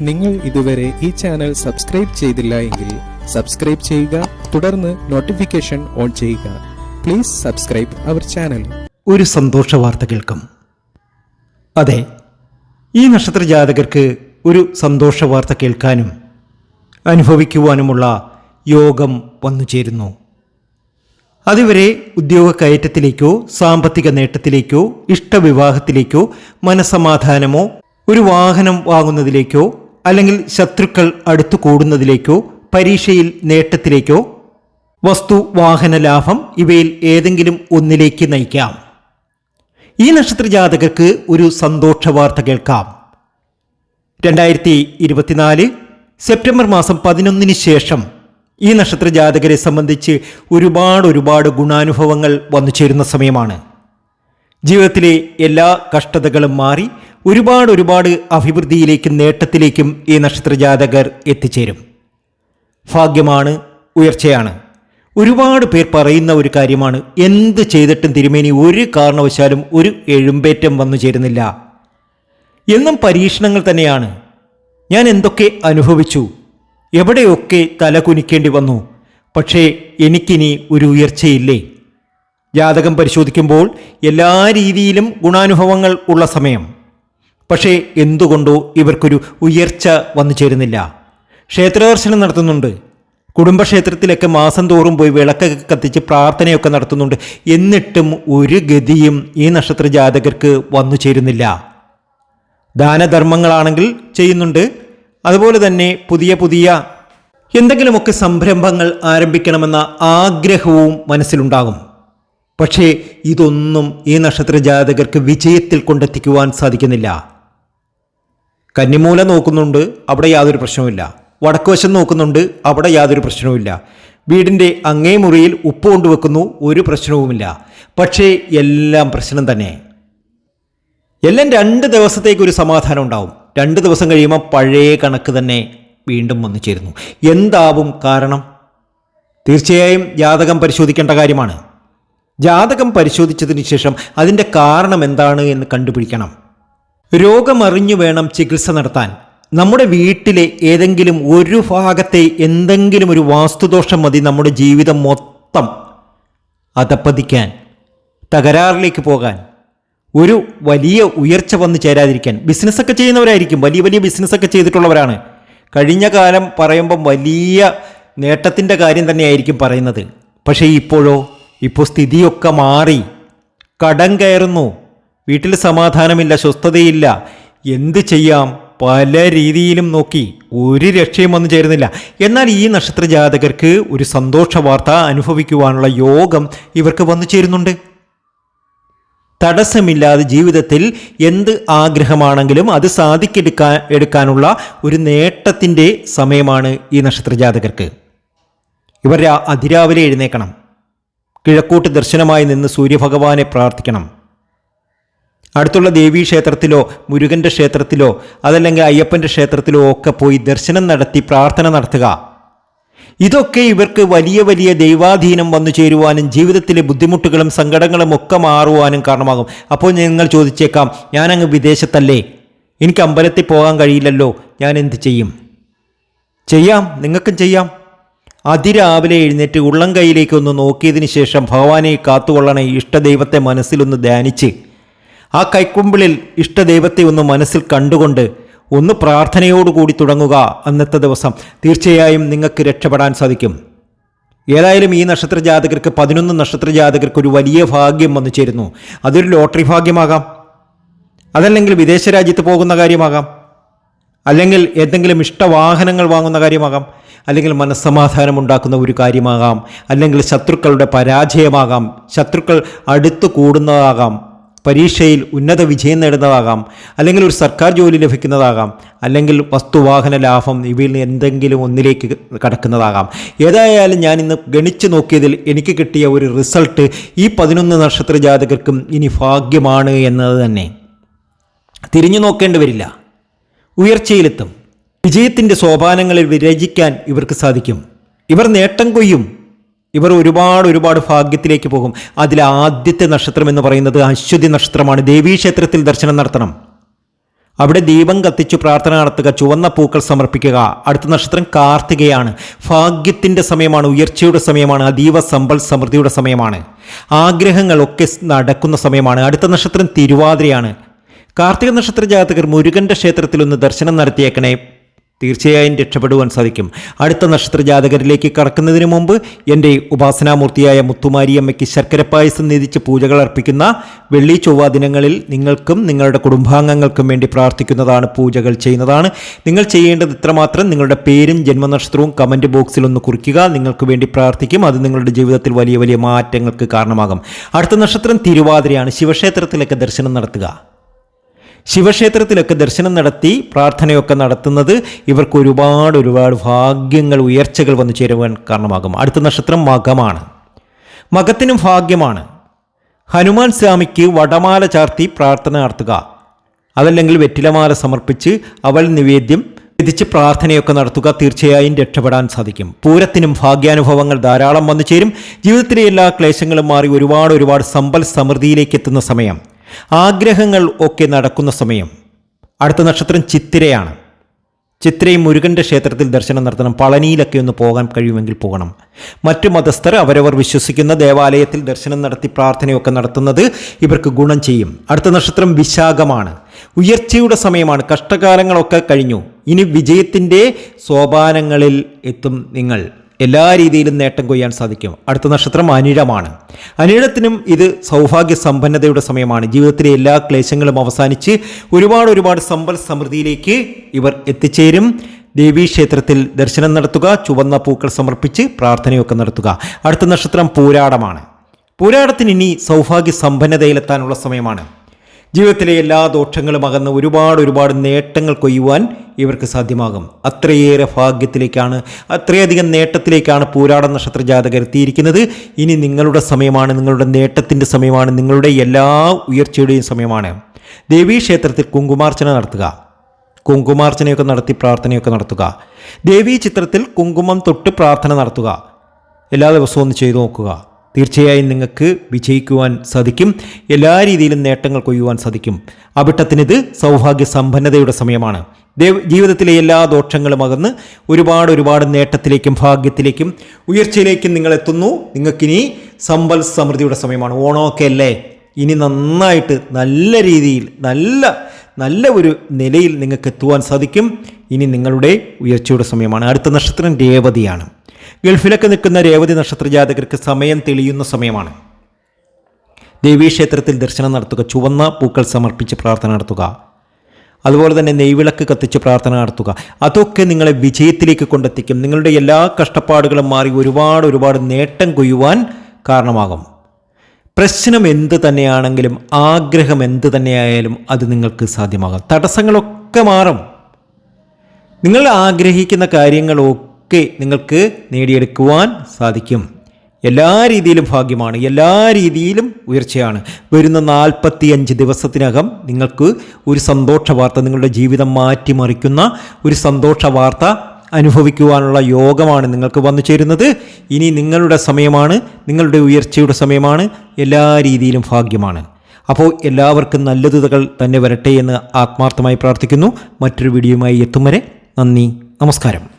നിങ്ങൾ ഇതുവരെ ഈ ചാനൽ സബ്സ്ക്രൈബ് ചെയ്തില്ല എങ്കിൽ സബ്സ്ക്രൈബ് ചെയ്യുക തുടർന്ന് നോട്ടിഫിക്കേഷൻ ഓൺ ചെയ്യുക. പ്ലീസ് സബ്സ്ക്രൈബ് അവർ ചാനൽ ഒരു സന്തോഷ വാർത്ത കേൾക്കും. അതെ ഈ നക്ഷത്ര ജാതകർക്ക് ഒരു സന്തോഷ വാർത്ത കേൾക്കാനും അനുഭവിക്കുവാനുമുള്ള യോഗം വന്നു ചേരുന്നു. അതുവരെ ഉദ്യോഗ കയറ്റത്തിലേക്കോ സാമ്പത്തിക നേട്ടത്തിലേക്കോ ഇഷ്ടവിവാഹത്തിലേക്കോ മനസമാധാനമോ ഒരു വാഹനം വാങ്ങുന്നതിലേക്കോ അല്ലെങ്കിൽ ശത്രുക്കൾ അടുത്തു കൂടുന്നതിലേക്കോ പരീക്ഷയിൽ നേട്ടത്തിലേക്കോ വസ്തു വാഹന ലാഭം ഇവയിൽ ഏതെങ്കിലും ഒന്നിലേക്ക് നയിക്കാം. ഈ നക്ഷത്ര ജാതകർക്ക് ഒരു സന്തോഷ വാർത്ത കേൾക്കാം. രണ്ടായിരത്തി ഇരുപത്തിനാല് സെപ്റ്റംബർ മാസം പതിനൊന്നിന് ശേഷം ഈ നക്ഷത്ര ജാതകരെ സംബന്ധിച്ച് ഒരുപാട് ഒരുപാട് ഗുണാനുഭവങ്ങൾ വന്നു ചേരുന്ന സമയമാണ്. ജീവിതത്തിലെ എല്ലാ കഷ്ടതകളും മാറി ഒരുപാട് ഒരുപാട് അഭിവൃദ്ധിയിലേക്കും നേട്ടത്തിലേക്കും ഈ നക്ഷത്ര ജാതകർ എത്തിച്ചേരും. ഭാഗ്യമാണ് ഉയർച്ചയാണ്. ഒരുപാട് പേർ പറയുന്ന ഒരു കാര്യമാണ് എന്ത് ചെയ്തിട്ടും തിരുമേനി ഒരു കാരണവശാലും ഒരു എഴുമ്പേറ്റം വന്നു ചേരുന്നില്ല. എന്നും പരീക്ഷണങ്ങൾ തന്നെയാണ്. ഞാൻ എന്തൊക്കെ അനുഭവിച്ചു എവിടെയൊക്കെ തലകുനിക്കേണ്ടി വന്നു? പക്ഷേ എനിക്കിനി ഒരു ഉയർച്ചയില്ലേ? ജാതകം പരിശോധിക്കുമ്പോൾ എല്ലാ രീതിയിലും ഗുണാനുഭവങ്ങൾ ഉള്ള സമയം. പക്ഷേ എന്തുകൊണ്ടോ ഇവർക്കൊരു ഉയർച്ച വന്നു ചേരുന്നില്ല. ക്ഷേത്രദർശനം നടത്തുന്നുണ്ട്. കുടുംബക്ഷേത്രത്തിലൊക്കെ മാസം തോറും പോയി വിളക്കൊക്കെ കത്തിച്ച് പ്രാർത്ഥനയൊക്കെ നടത്തുന്നുണ്ട്. എന്നിട്ടും ഒരു ഗതിയും ഈ നക്ഷത്ര ജാതകർക്ക് വന്നു ചേരുന്നില്ല. ദാനധർമ്മങ്ങളാണെങ്കിൽ ചെയ്യുന്നുണ്ട്. അതുപോലെ തന്നെ പുതിയ പുതിയ എന്തെങ്കിലുമൊക്കെ സംരംഭങ്ങൾ ആരംഭിക്കണമെന്ന ആഗ്രഹവും മനസ്സിലുണ്ടാകും. പക്ഷേ ഇതൊന്നും ഈ നക്ഷത്ര ജാതകർക്ക് വിജയത്തിൽ കൊണ്ടെത്തിക്കുവാൻ സാധിക്കുന്നില്ല. കന്നിമൂല നോക്കുന്നുണ്ട് അവിടെ യാതൊരു പ്രശ്നവുമില്ല. വടക്കുവശം നോക്കുന്നുണ്ട് അവിടെ യാതൊരു പ്രശ്നവുമില്ല. വീടിന്റെ അങ്ങേ മുറിയിൽ ഉപ്പ് കൊണ്ടുവെക്കുന്നു ഒരു പ്രശ്നവുമില്ല. പക്ഷേ എല്ലാം പ്രശ്നം തന്നെ. എല്ലാം രണ്ട് ദിവസത്തേക്ക് ഒരു സമാധാനം ഉണ്ടാവും. രണ്ട് ദിവസം കഴിയുമ്പോൾ പഴയ കണക്ക് തന്നെ വീണ്ടും വന്നു ചേരുന്നു. എന്താവും കാരണം? തീർച്ചയായും ജാതകം പരിശോധിക്കേണ്ട കാര്യമാണ്. ജാതകം പരിശോധിച്ചതിന് ശേഷം അതിന്റെ കാരണം എന്താണ് എന്ന് കണ്ടുപിടിക്കണം. രോഗമറിഞ്ഞു വേണം ചികിത്സ നടത്താൻ. നമ്മുടെ വീട്ടിലെ ഏതെങ്കിലും ഒരു ഭാഗത്തെ എന്തെങ്കിലും ഒരു വാസ്തുദോഷം മതി നമ്മുടെ ജീവിതം മൊത്തം അതപ്പതിക്കാൻ തകരാറിലേക്ക് പോകാൻ. ഒരു വലിയ ഉയർച്ച വന്നു ചേരാതിരിക്കാൻ. ബിസിനസ്സൊക്കെ ചെയ്യുന്നവരായിരിക്കും. വലിയ വലിയ ബിസിനസ്സൊക്കെ ചെയ്തിട്ടുള്ളവരാണ്. കഴിഞ്ഞ കാലം പറയുമ്പം വലിയ നേട്ടത്തിന്റെ കാര്യം തന്നെയായിരിക്കും പറയുന്നത്. പക്ഷേ ഇപ്പോഴോ ഇപ്പോൾ സ്ഥിതിയൊക്കെ മാറി. കടം കയറുന്നു. വീട്ടിൽ സമാധാനമില്ല സ്വസ്ഥതയില്ല. എന്ത് ചെയ്യാം? പല രീതിയിലും നോക്കി ഒരു രക്ഷയും വന്നു ചേരുന്നില്ല. എന്നാൽ ഈ നക്ഷത്ര ജാതകർക്ക് ഒരു സന്തോഷ വാർത്ത അനുഭവിക്കുവാനുള്ള യോഗം ഇവർക്ക് വന്നു ചേരുന്നുണ്ട്. തടസ്സമില്ലാതെ ജീവിതത്തിൽ എന്ത് ആഗ്രഹമാണെങ്കിലും അത് സാധിക്കെടുക്കാൻ എടുക്കാനുള്ള ഒരു നേട്ടത്തിന്റെ സമയമാണ് ഈ നക്ഷത്രജാതകർക്ക്. ഇവർ അതിരാവിലെ എഴുന്നേക്കണം. കിഴക്കോട്ട് ദർശനമായി നിന്ന് സൂര്യഭഗവാനെ പ്രാർത്ഥിക്കണം. അടുത്തുള്ള ദേവീ ക്ഷേത്രത്തിലോ മുരുകന്റെ ക്ഷേത്രത്തിലോ അതല്ലെങ്കിൽ അയ്യപ്പന്റെ ക്ഷേത്രത്തിലോ ഒക്കെ പോയി ദർശനം നടത്തി പ്രാർത്ഥന നടത്തുക. ഇതൊക്കെ ഇവർക്ക് വലിയ വലിയ ദൈവാധീനം വന്നു ചേരുവാനും ജീവിതത്തിലെ ബുദ്ധിമുട്ടുകളും സങ്കടങ്ങളും ഒക്കെ മാറുവാനും കാരണമാകും. അപ്പോൾ നിങ്ങൾ ചോദിച്ചേക്കാം ഞാനങ്ങ് വിദേശത്തല്ലേ? എനിക്ക് അമ്പലത്തിൽ പോകാൻ കഴിയില്ലല്ലോ ഞാൻ എന്ത് ചെയ്യും? ചെയ്യാം നിങ്ങൾക്കും ചെയ്യാം. അതിരാവിലെ എഴുന്നേറ്റ് ഉള്ളം കൈയിലേക്ക് ഒന്ന് നോക്കിയതിന് ശേഷം ഭഗവാനെ കാത്തുകൊള്ളണേ ഇഷ്ടദൈവത്തെ മനസ്സിലൊന്ന് ധ്യാനിച്ച്. ആ കൈക്കുമ്പിളിൽ ഇഷ്ടദൈവത്തെ ഒന്ന് മനസ്സിൽ കണ്ടുകൊണ്ട് ഒന്ന് പ്രാർത്ഥനയോടുകൂടി തുടങ്ങുക അന്നത്തെ ദിവസം. തീർച്ചയായും നിങ്ങൾക്ക് രക്ഷപ്പെടാൻ സാധിക്കും. ഏതായാലും ഈ നക്ഷത്ര ജാതകർക്ക് പതിനൊന്ന് നക്ഷത്ര ജാതകർക്ക് ഒരു വലിയ ഭാഗ്യം വന്നു ചേരുന്നു. അതൊരു ലോട്ടറി ഭാഗ്യമാകാം. അതല്ലെങ്കിൽ വിദേശ രാജ്യത്ത് പോകുന്ന കാര്യമാകാം. അല്ലെങ്കിൽ എന്തെങ്കിലും ഇഷ്ടവാഹനങ്ങൾ വാങ്ങുന്ന കാര്യമാകാം. അല്ലെങ്കിൽ മനസ്സമാധാനം ഉണ്ടാക്കുന്ന ഒരു കാര്യമാകാം. അല്ലെങ്കിൽ ശത്രുക്കളുടെ പരാജയമാകാം. ശത്രുക്കൾ അടുത്തു കൂടുന്നതാകാം. പരീക്ഷയിൽ ഉന്നത വിജയം നേടുന്നതാകാം അല്ലെങ്കിൽ ഒരു സർക്കാർ ജോലി ലഭിക്കുന്നതാകാം അല്ലെങ്കിൽ വസ്തുവാഹന ലാഭം ഇവയിൽ എന്തെങ്കിലും ഒന്നിലേക്ക് കടക്കുന്നതാകാം. ഏതായാലും ഞാൻ ഇന്ന് ഗണിച്ചു നോക്കിയതിൽ എനിക്ക് കിട്ടിയ ഒരു റിസൾട്ട് ഈ പതിനൊന്ന് നക്ഷത്ര ജാതകർക്കും ഇനി ഭാഗ്യമാണ് എന്നത് തന്നെ. തിരിഞ്ഞു നോക്കേണ്ടി വരില്ല. ഉയർച്ചയിലെത്തും. വിജയത്തിന്റെ സോപാനങ്ങളിൽ വിരചിക്കാൻ ഇവർക്ക് സാധിക്കും. ഇവർ നേട്ടം കൊയ്യും. ഇവർ ഒരുപാട് ഒരുപാട് ഭാഗ്യത്തിലേക്ക് പോകും. അതിൽ ആദ്യത്തെ നക്ഷത്രം എന്ന് പറയുന്നത് അശ്വതി നക്ഷത്രമാണ്. ദേവീക്ഷേത്രത്തിൽ ദർശനം നടത്തണം. അവിടെ ദീപം കത്തിച്ചു പ്രാർത്ഥന നടത്തുക ചുവന്ന പൂക്കൾ സമർപ്പിക്കുക. അടുത്ത നക്ഷത്രം കാർത്തികയാണ്. ഭാഗ്യത്തിന്റെ സമയമാണ് ഉയർച്ചയുടെ സമയമാണ് അതീവ സമ്പൽ സമൃദ്ധിയുടെ സമയമാണ്. ആഗ്രഹങ്ങളൊക്കെ നടക്കുന്ന സമയമാണ്. അടുത്ത നക്ഷത്രം തിരുവാതിരയാണ്. കാർത്തിക നക്ഷത്ര ജാതകർ മുരുകന്റെ ക്ഷേത്രത്തിലൊന്ന് ദർശനം നടത്തിയേക്കണേ. തീർച്ചയായും രക്ഷപ്പെടുവാൻ സാധിക്കും. അടുത്ത നക്ഷത്ര ജാതകരിലേക്ക് കടക്കുന്നതിന് മുമ്പ് എന്റെ ഉപാസനാമൂർത്തിയായ മുത്തുമാരിയമ്മയ്ക്ക് ശർക്കര പായസം നിധിച്ച് പൂജകൾ അർപ്പിക്കുന്ന വെള്ളി ചൊവ്വ ദിനങ്ങളിൽ നിങ്ങൾക്കും നിങ്ങളുടെ കുടുംബാംഗങ്ങൾക്കും വേണ്ടി പ്രാർത്ഥിക്കുന്നതാണ് പൂജകൾ ചെയ്യുന്നതാണ്. നിങ്ങൾ ചെയ്യേണ്ടത് ഇത്രമാത്രം. നിങ്ങളുടെ പേരും ജന്മനക്ഷത്രവും കമന്റ് ബോക്സിൽ ഒന്ന് കുറിക്കുക. നിങ്ങൾക്ക് വേണ്ടി പ്രാർത്ഥിക്കും. അത് നിങ്ങളുടെ ജീവിതത്തിൽ വലിയ വലിയ മാറ്റങ്ങൾക്ക് കാരണമാകും. അടുത്ത നക്ഷത്രം തിരുവാതിരയാണ്. ശിവക്ഷേത്രത്തിലൊക്കെ ദർശനം നടത്തുക. ശിവക്ഷേത്രത്തിലൊക്കെ ദർശനം നടത്തി പ്രാർത്ഥനയൊക്കെ നടത്തുന്നത് ഇവർക്ക് ഒരുപാട് ഒരുപാട് ഭാഗ്യങ്ങൾ ഉയർച്ചകൾ വന്നു ചേരുവാൻ കാരണമാകും. അടുത്ത നക്ഷത്രം മകമാണ്. മകത്തിനും ഭാഗ്യമാണ്. ഹനുമാൻ സ്വാമിക്ക് വടമാല ചാർത്തി പ്രാർത്ഥന നടത്തുക. അതല്ലെങ്കിൽ വെറ്റിലമാല സമർപ്പിച്ച് അവൾ നിവേദ്യം വിധിച്ച് പ്രാർത്ഥനയൊക്കെ നടത്തുക തീർച്ചയായും രക്ഷപ്പെടാൻ സാധിക്കും. പൂരത്തിനും ഭാഗ്യാനുഭവങ്ങൾ ധാരാളം വന്നു ചേരും. ജീവിതത്തിലെ എല്ലാ ക്ലേശങ്ങളും മാറി ഒരുപാട് ഒരുപാട് സമ്പൽ സമൃദ്ധിയിലേക്ക് എത്തുന്ന സമയം. ആഗ്രഹങ്ങൾ ഒക്കെ നടക്കുന്ന സമയം. അടുത്ത നക്ഷത്രം ചിത്തിരയാണ്. ചിത്രയും മുരുകന്റെ ക്ഷേത്രത്തിൽ ദർശനം നടത്തണം. പളനിയിലൊക്കെ ഒന്ന് പോകാൻ കഴിയുമെങ്കിൽ പോകണം. മറ്റു മതസ്ഥർ അവരവർ വിശ്വസിക്കുന്ന ദേവാലയത്തിൽ ദർശനം നടത്തി പ്രാർത്ഥനയൊക്കെ നടത്തുന്നത് ഇവർക്ക് ഗുണം ചെയ്യും. അടുത്ത നക്ഷത്രം വിശാഖമാണ്. ഉയർച്ചയുടെ സമയമാണ്. കഷ്ടകാലങ്ങളൊക്കെ കഴിഞ്ഞു. ഇനി വിജയത്തിന്റെ സോപാനങ്ങളിൽ എത്തും നിങ്ങൾ. എല്ലാ രീതിയിലും നേട്ടം കൊയ്യാൻ സാധിക്കും. അടുത്ത നക്ഷത്രം അനിഴമാണ്. അനിഴത്തിനും ഇത് സൗഭാഗ്യ സമ്പന്നതയുടെ സമയമാണ്. ജീവിതത്തിലെ എല്ലാ ക്ലേശങ്ങളും അവസാനിച്ച് ഒരുപാട് ഒരുപാട് സമ്പൽ സമൃദ്ധിയിലേക്ക് ഇവർ എത്തിച്ചേരും. ദേവീക്ഷേത്രത്തിൽ ദർശനം നടത്തുക ചുവന്ന പൂക്കൾ സമർപ്പിച്ച് പ്രാർത്ഥനയൊക്കെ നടത്തുക. അടുത്ത നക്ഷത്രം പൂരാടമാണ്. പൂരാടത്തിന് ഇനി സൗഭാഗ്യ സമ്പന്നതയിലെത്താനുള്ള സമയമാണ്. ജീവിതത്തിലെ എല്ലാ ദോഷങ്ങളും അകന്ന് ഒരുപാട് ഒരുപാട് നേട്ടങ്ങൾ കൊയ്യുവാൻ ഇവർക്ക് സാധ്യമാകും. അത്രയേറെ ഭാഗ്യത്തിലേക്കാണ് അത്രയധികം നേട്ടത്തിലേക്കാണ് പൂരാട നക്ഷത്ര ജാതകർ എത്തിയിരിക്കുന്നത്. ഇനി നിങ്ങളുടെ സമയമാണ് നിങ്ങളുടെ നേട്ടത്തിന്റെ സമയമാണ് നിങ്ങളുടെ എല്ലാ ഉയർച്ചയുടെയും സമയമാണ്. ദേവീക്ഷേത്രത്തിൽ കുങ്കുമാർച്ചന നടത്തുക. കുങ്കുമാർച്ചനയൊക്കെ നടത്തി പ്രാർത്ഥനയൊക്കെ നടത്തുക. ദേവീ ചിത്രത്തിൽ കുങ്കുമം തൊട്ട് പ്രാർത്ഥന നടത്തുക. എല്ലാ ദിവസവും ഒന്ന് ചെയ്തു നോക്കുക. തീർച്ചയായും നിങ്ങൾക്ക് വിജയിക്കുവാൻ സാധിക്കും. എല്ലാ രീതിയിലും നേട്ടങ്ങൾ കൊയ്യുവാൻ സാധിക്കും. അവിട്ടത്തിനിത് സൗഭാഗ്യ സമ്പന്നതയുടെ സമയമാണ് ജീവിതത്തിലെ എല്ലാ ദോഷങ്ങളും അകന്ന് ഒരുപാട് ഒരുപാട് നേട്ടത്തിലേക്കും ഭാഗ്യത്തിലേക്കും ഉയർച്ചയിലേക്കും നിങ്ങൾ എത്തുന്നു നിങ്ങൾക്കിനി സമ്പൽ സമൃദ്ധിയുടെ സമയമാണ്. ഓണമൊക്കെ അല്ലേ? ഇനി നന്നായിട്ട് നല്ല രീതിയിൽ നല്ല നല്ല ഒരു നിലയിൽ നിങ്ങൾക്ക് എത്തുവാൻ സാധിക്കും. ഇനി നിങ്ങളുടെ ഉയർച്ചയുടെ സമയമാണ്. അടുത്ത നക്ഷത്രം രേവതിയാണ്. ഗൾഫിലൊക്കെ നിൽക്കുന്ന രേവതി നക്ഷത്ര ജാതകർക്ക് സമയം തെളിയുന്ന സമയമാണ്. ദേവീക്ഷേത്രത്തിൽ ദർശനം നടത്തുക ചുവന്ന പൂക്കൾ സമർപ്പിച്ച് പ്രാർത്ഥന നടത്തുക. അതുപോലെ തന്നെ നെയ്വിളക്ക് കത്തിച്ച് പ്രാർത്ഥന നടത്തുക. അതൊക്കെ നിങ്ങളെ വിജയത്തിലേക്ക് കൊണ്ടെത്തിക്കും. നിങ്ങളുടെ എല്ലാ കഷ്ടപ്പാടുകളും മാറി ഒരുപാട് ഒരുപാട് നേട്ടം കൊയ്യുവാൻ കാരണമാകും. പ്രശ്നം എന്ത് തന്നെയാണെങ്കിലും ആഗ്രഹം എന്ത് തന്നെയായാലും അത് നിങ്ങൾക്ക് സാധ്യമാകാം. തടസ്സങ്ങളൊക്കെ മാറും. നിങ്ങൾ ആഗ്രഹിക്കുന്ന കാര്യങ്ങളൊക്കെ നിങ്ങൾക്ക് നേടിയെടുക്കുവാൻ സാധിക്കും. എല്ലാ രീതിയിലും ഭാഗ്യമാണ്. എല്ലാ രീതിയിലും ഉയർച്ചയാണ്. വരുന്ന നാൽപ്പത്തിയഞ്ച് ദിവസത്തിനകം നിങ്ങൾക്ക് ഒരു സന്തോഷ വാർത്ത നിങ്ങളുടെ ജീവിതം മാറ്റിമറിക്കുന്ന ഒരു സന്തോഷ വാർത്ത അനുഭവിക്കുവാനുള്ള യോഗമാണ് നിങ്ങൾക്ക് വന്നു ചേരുന്നത്. ഇനി നിങ്ങളുടെ സമയമാണ് നിങ്ങളുടെ ഉയർച്ചയുടെ സമയമാണ്. എല്ലാ രീതിയിലും ഭാഗ്യമാണ്. അപ്പോൾ എല്ലാവർക്കും നല്ലതുകൾ തന്നെ വരട്ടെ എന്ന് ആത്മാർത്ഥമായി പ്രാർത്ഥിക്കുന്നു. മറ്റൊരു വീഡിയോയുമായി എത്തും വരെ നന്ദി നമസ്കാരം.